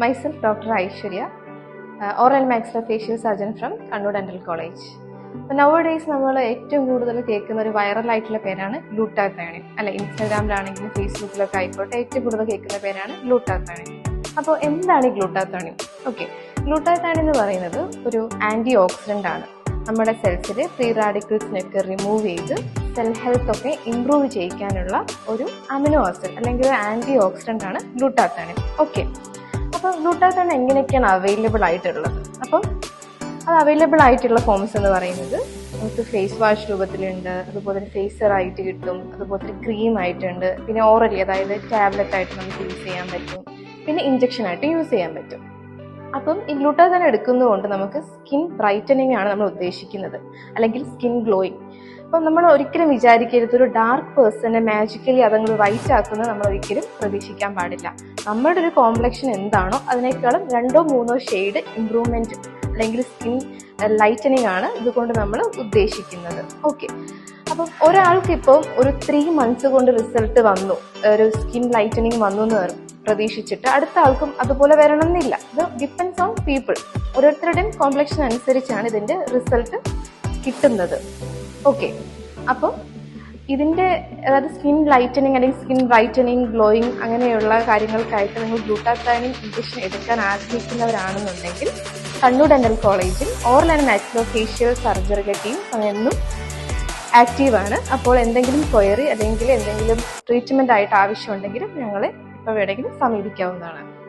myself doctor Aishwarya oral max facial surgeon from Kannur dental college അപ്പോൾ നവ days നമ്മൾ ഏറ്റവും കൂടുതൽ കേൾക്കുന്ന ഒരു വൈറൽ ആയിട്ടുള്ള പേരാണ് ഗ്ലൂട്ടാത്തയോണിൻ അല്ല ഇൻസ്റ്റാഗ്രാമിലാണെങ്കിലും ഫേസ്ബുക്കിലൊക്കെ ആയിക്കോട്ടെ ഏറ്റവും കൂടുതൽ കേൾക്കുന്ന പേരാണ് ഗ്ലൂട്ടാത്തയോണിൻ അപ്പോൾ എന്താണ് ഈ ഗ്ലൂട്ടാത്തയോണിൻ ഓക്കെ ഗ്ലൂട്ടാത്തയോണിൻ എന്ന് പറയുന്നത് ഒരു ആന്റി ഓക്സിഡന്റ് ആണ്. നമ്മുടെ സെൽസിലെ ഫ്രീ റാഡിക്കൽസിനൊക്കെ റിമൂവ് ചെയ്ത് സെൽ ഹെൽത്ത് ഒക്കെ ഇംപ്രൂവ് ചെയ്യിക്കാനുള്ള ഒരു അമിനോ ആസിഡ് അല്ലെങ്കിൽ ആന്റി ഓക്സിഡന്റ് ആണ് ഗ്ലൂട്ടാത്തയോണിൻ ഓക്കെ അപ്പോൾ ഗ്ലൂട്ടാത്തയോൺ എങ്ങനെയൊക്കെയാണ് അവൈലബിൾ ആയിട്ടുള്ളത്? അപ്പം അത് അവൈലബിൾ ആയിട്ടുള്ള ഫോംസ് എന്ന് പറയുന്നത് നമുക്ക് ഫേസ് വാഷ് രൂപത്തിലുണ്ട് അതുപോലെ ഫേസർ ആയിട്ട് കിട്ടും അതുപോലെ തന്നെ ക്രീം ആയിട്ടുണ്ട് പിന്നെ ഓറലി അതായത് ടാബ്ലറ്റ് ആയിട്ട് നമുക്ക് യൂസ് ചെയ്യാൻ പറ്റും പിന്നെ ഇഞ്ചക്ഷൻ ആയിട്ട് യൂസ് ചെയ്യാൻ പറ്റും. അപ്പം ഈ ഗ്ലൂട്ടാതൻ എടുക്കുന്നതുകൊണ്ട് നമുക്ക് സ്കിൻ ബ്രൈറ്റനിങ് ആണ് നമ്മൾ ഉദ്ദേശിക്കുന്നത്. അല്ലെങ്കിൽ സ്കിൻ ഗ്ലോയിങ് അപ്പം നമ്മൾ ഒരിക്കലും വിചാരിക്കരുത് ഒരു ഡാർക്ക് പേഴ്സണെ മാജിക്കലി അതങ്ങൾ വൈറ്റ് ആക്കുന്നത് നമ്മൾ ഒരിക്കലും പ്രതീക്ഷിക്കാൻ പാടില്ല. നമ്മുടെ ഒരു കോംപ്ലക്ഷൻ എന്താണോ അതിനേക്കാളും രണ്ടോ മൂന്നോ ഷെയ്ഡ് ഇമ്പ്രൂവ്മെന്റ് അല്ലെങ്കിൽ സ്കിൻ ലൈറ്റനിങ് ആണ് ഇതുകൊണ്ട് നമ്മൾ ഉദ്ദേശിക്കുന്നത്. ഓക്കെ അപ്പം ഒരാൾക്ക് ഇപ്പോൾ ഒരു ത്രീ മന്ത്സ് കൊണ്ട് റിസൾട്ട് വന്നു ഒരു സ്കിൻ ലൈറ്റനിങ് വന്നു എന്ന് പ്രതീക്ഷിച്ചിട്ട് അടുത്ത ആൾക്കും അതുപോലെ വരണം എന്നില്ല ഇത് ഡിപ്പെൻസ് ഓൺ പീപ്പിൾ ഓരോരുത്തരുടെയും കോംപ്ലക്ഷൻ അനുസരിച്ചാണ് ഇതിന്റെ റിസൾട്ട് കിട്ടുന്നത്. ഓക്കെ അപ്പം ഇതിന്റെ അതായത് സ്കിൻ ലൈറ്റനിങ് അല്ലെങ്കിൽ സ്കിൻ ബ്രൈറ്റനിങ് ഗ്ലോയിങ് അങ്ങനെയുള്ള കാര്യങ്ങൾക്കായിട്ട് നിങ്ങൾ ഗ്ലൂട്ടാത്താനിൻ ഇഞ്ചക്ഷൻ എടുക്കാൻ ആഗ്രഹിക്കുന്നവരാണെന്നുണ്ടെങ്കിൽ കണ്ണൂർ ഡെന്റൽ കോളേജിൽ oral and maxillo facial surgery team എന്നും ആക്റ്റീവാണ് അപ്പോൾ എന്തെങ്കിലും ക്വയറി അല്ലെങ്കിൽ എന്തെങ്കിലും ട്രീറ്റ്മെന്റ് ആയിട്ട് ആവശ്യമുണ്ടെങ്കിലും ഞങ്ങളെ വേണമെങ്കിലും സമീപിക്കാവുന്നതാണ്.